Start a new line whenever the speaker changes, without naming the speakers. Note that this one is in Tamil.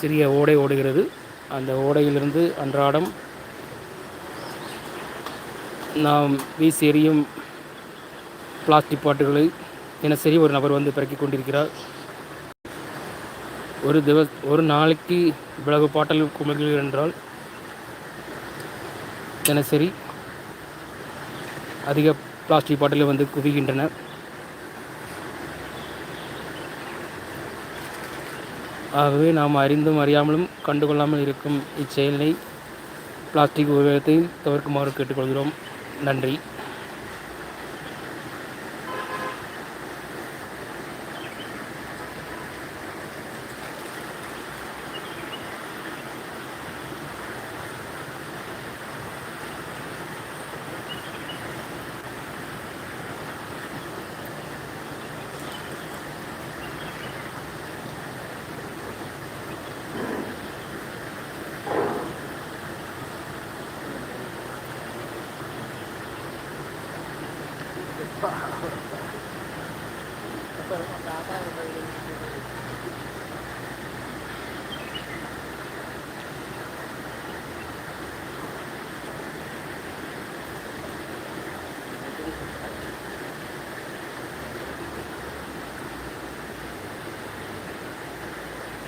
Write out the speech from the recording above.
சிறிய ஓடை ஓடுகிறது. அந்த ஓடையிலிருந்து அன்றாடம் நாம் வீசி எறியும் பிளாஸ்டிக் பாட்டுகளை தினசரி ஒரு நபர் வந்து பிறக்கி கொண்டிருக்கிறார். ஒரு திவஸ் ஒரு நாளைக்கு இவ்வளவு பாட்டல் குமிழ்கள் என்றால் தினசரி அதிக பிளாஸ்டிக் பாட்டிலும் வந்து குவிகின்றன. ஆகவே நாம் அறிந்தும் அறியாமலும் கண்டுகொள்ளாமல் இருக்கும் இச்செயலை பிளாஸ்டிக் உபயோகத்தை தவிர்க்குமாறு கேட்டுக்கொள்கிறோம். நன்றி. Thank you.